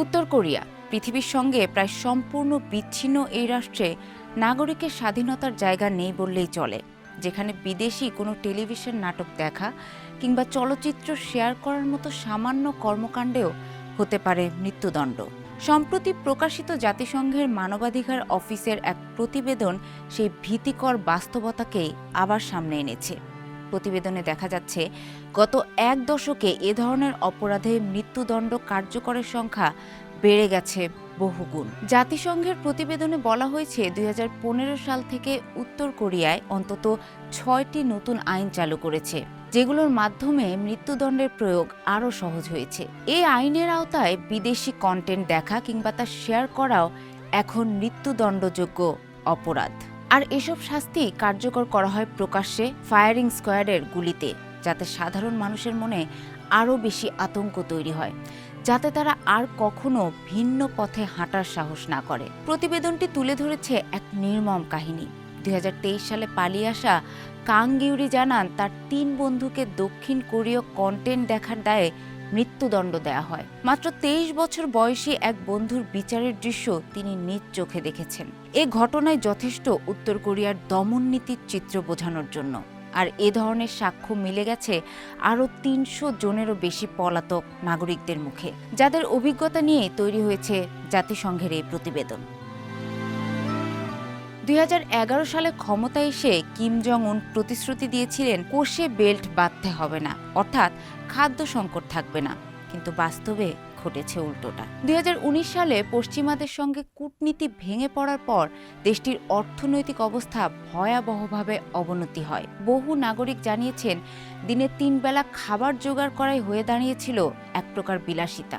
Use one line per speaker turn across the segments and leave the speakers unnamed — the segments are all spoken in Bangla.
উত্তর কোরিয়া, পৃথিবীর সঙ্গে প্রায় সম্পূর্ণ বিচ্ছিন্ন এই রাষ্ট্রে নাগরিকের স্বাধীনতার জায়গা নেই বললেই চলে, যেখানে বিদেশি কোনো টেলিভিশন নাটক দেখা কিংবা চলচ্চিত্র শেয়ার করার মতো সামান্য কর্মকাণ্ডেও হতে পারে মৃত্যুদণ্ড। সম্প্রতি প্রকাশিত জাতিসংঘের মানবাধিকার অফিসের এক প্রতিবেদন সেই ভীতিকর বাস্তবতাকেই আবার সামনে এনেছে। প্রতিবেদনে দেখা যাচ্ছে, গত এক দশকে এ ধরনের অপরাধে মৃত্যুদণ্ড কার্যকরের সংখ্যা বেড়ে গেছে বহুগুণ। জাতিসংঘের প্রতিবেদনে বলা হয়েছে, দুই হাজার পনেরো সাল থেকে উত্তর কোরিয়ায় অন্তত ছয়টি নতুন আইন চালু করেছে, যেগুলোর মাধ্যমে মৃত্যুদণ্ডের প্রয়োগ আরও সহজ হয়েছে। এই আইনের আওতায় বিদেশি কন্টেন্ট দেখা কিংবা তা শেয়ার করাও এখন মৃত্যুদণ্ডযোগ্য অপরাধ। আর এসব শাস্তি কার্যকর করা হয় প্রকাশ্যে ফায়ারিং স্কোয়াডের গুলিতে, যাতে সাধারণ মানুষের মনে আরও বেশি আতঙ্ক তৈরি হয়, যাতে তারা আর কখনো ভিন্ন পথে হাঁটার সাহস না করে। প্রতিবেদনটি তুলে ধরেছে এক নির্মম কাহিনী। দুই হাজার তেইশ সালে পালিয়ে আসা কাং জানান তার তিন বন্ধুকে দক্ষিণ কোরীয় কন্টেন্ট দেখার দায়ে মৃত্যুদণ্ড দেয়া হয়। মাত্র তেইশ বছর বয়সী এক বন্ধুর বিচারের দৃশ্য তিনি নিজ চোখে দেখেছেন। এ ঘটনায় যথেষ্ট উত্তর কোরিয়ার দমন নীতির চিত্র বোঝানোর জন্য। আর এ ধরনের সাক্ষ্য মিলে গেছে আরও তিনশো জনেরও বেশি পলাতক নাগরিকদের মুখে, যাদের অভিজ্ঞতা নিয়ে তৈরি হয়েছে জাতিসংঘের এই প্রতিবেদন। দুই হাজার এগারো সালে ক্ষমতায় এসে কিম জং উন প্রতিশ্রুতি দিয়েছিলেন, কোষে বেল্ট বাঁধতে হবে না, অর্থাৎ খাদ্য সংকট থাকবে না। কিন্তু বাস্তবে ঘটেছে উল্টোটা। দুই সালে পশ্চিমাদের সঙ্গে কূটনীতি ভেঙে পড়ার পর দেশটির অর্থনৈতিক অবস্থা ভয়াবহভাবে অবনতি হয়। বহু নাগরিক জানিয়েছেন, দিনে তিন বেলা খাবার জোগাড় করাই হয়ে দাঁড়িয়েছিল এক প্রকার বিলাসিতা।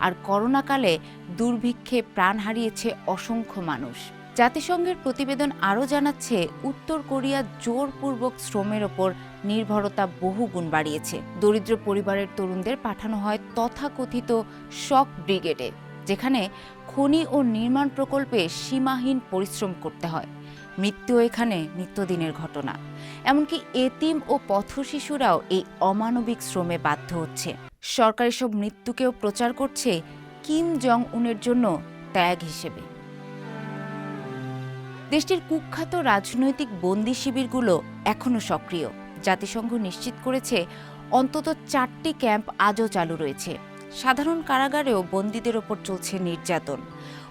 আর করোনাকালে দুর্ভিক্ষে প্রাণ হারিয়েছে অসংখ্য মানুষ। জাতিসংঘের প্রতিবেদন আরও জানাচ্ছে, উত্তর কোরিয়া জোরপূর্বক শ্রমের ওপর নির্ভরতা বহুগুণ বাড়িয়েছে। দরিদ্র পরিবারের তরুণদের পাঠানো হয় তথাকথিত শক ব্রিগেডে, যেখানে খনি ও নির্মাণ প্রকল্পে সীমাহীন পরিশ্রম করতে হয়। মৃত্যু এখানে নিত্যদিনের ঘটনা। এমনকি এতিম ও পথ শিশুরাও এই অমানবিক শ্রমে বাধ্য হচ্ছে। সরকার এসব মৃত্যুকেও প্রচার করছে কিম জং উনের জন্য ত্যাগ হিসেবে। দেশটির কুখ্যাত রাজনৈতিক বন্দি শিবিরগুলো এখনও সক্রিয়। জাতিসংঘ নিশ্চিত করেছে, অন্তত চারটি ক্যাম্প আজও চালু রয়েছে। সাধারণ কারাগারেও বন্দীদের ওপর চলছে নির্যাতন।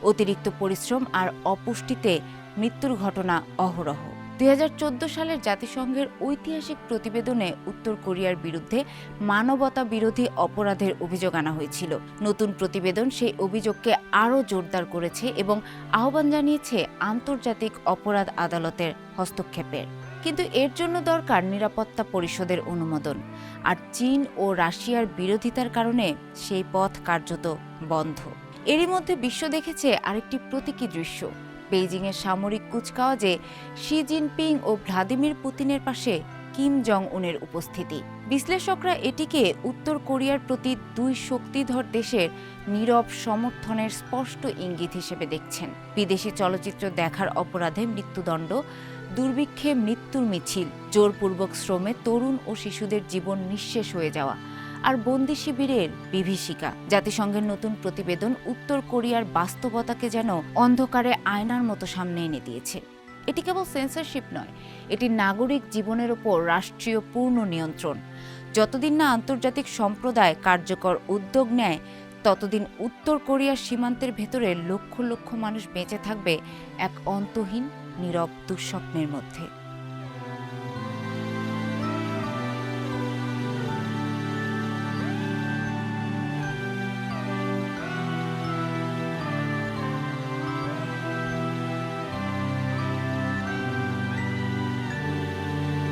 অতিরিক্ত পরিশ্রম আর অপুষ্টিতে মৃত্যুর ঘটনা অহরহ। দুই হাজার চোদ্দ সালের জাতিসংঘের ঐতিহাসিক প্রতিবেদনে উত্তর কোরিয়ার বিরুদ্ধে মানবতা বিরোধী অপরাধের অভিযোগ আনা হয়েছিল। নতুন প্রতিবেদন সেই অভিযোগকে আরও জোরদার করেছে এবং আহ্বান জানিয়েছে আন্তর্জাতিক অপরাধ আদালতের হস্তক্ষেপের। কিন্তু এর জন্য দরকার নিরাপত্তা পরিষদের অনুমোদন। আর চীন ও রাশিয়ার বিরোধিতার কারণে সেই পথ কার্যত বন্ধ। এরই মধ্যে বিশ্ব দেখেছে আরেকটি প্রতীকী দৃশ্য। বেইজিংয়ের সামরিক কুচকাওয়াজে শি জিনপিং ও ভ্লাদিমির পুতিনের পাশে কিম জং উনের উপস্থিতি। বিশ্লেষকরা এটিকে উত্তর কোরিয়ার প্রতি দুই শক্তিধর দেশের নীরব সমর্থনের স্পষ্ট ইঙ্গিত হিসেবে দেখছেন। বিদেশি চলচ্চিত্র দেখার অপরাধে মৃত্যুদণ্ড, দুর্ভিক্ষে মৃত্যুর মিছিল, জোরপূর্বক শ্রমে তরুণ ও শিশুদের জীবন নিঃশেষ হয়ে যাওয়া আর বন্দি শিবিরের বিভীষিকা। জাতিসংঘের নতুন প্রতিবেদন উত্তর কোরিয়ার বাস্তবতাকে যেন অন্ধকারে আয়নার মতো সামনে এনে দিয়েছে। এটি কেবল সেন্সরশিপ নয়, এটি নাগরিক জীবনের ওপর রাষ্ট্রীয় পূর্ণ নিয়ন্ত্রণ। যতদিন না আন্তর্জাতিক সম্প্রদায় কার্যকর উদ্যোগ নেয়, ততদিন উত্তর কোরিয়ার সীমান্তের ভেতরে লক্ষ লক্ষ মানুষ বেঁচে থাকবে এক অন্তহীন, নীরব দুঃস্বপ্নের মধ্যে।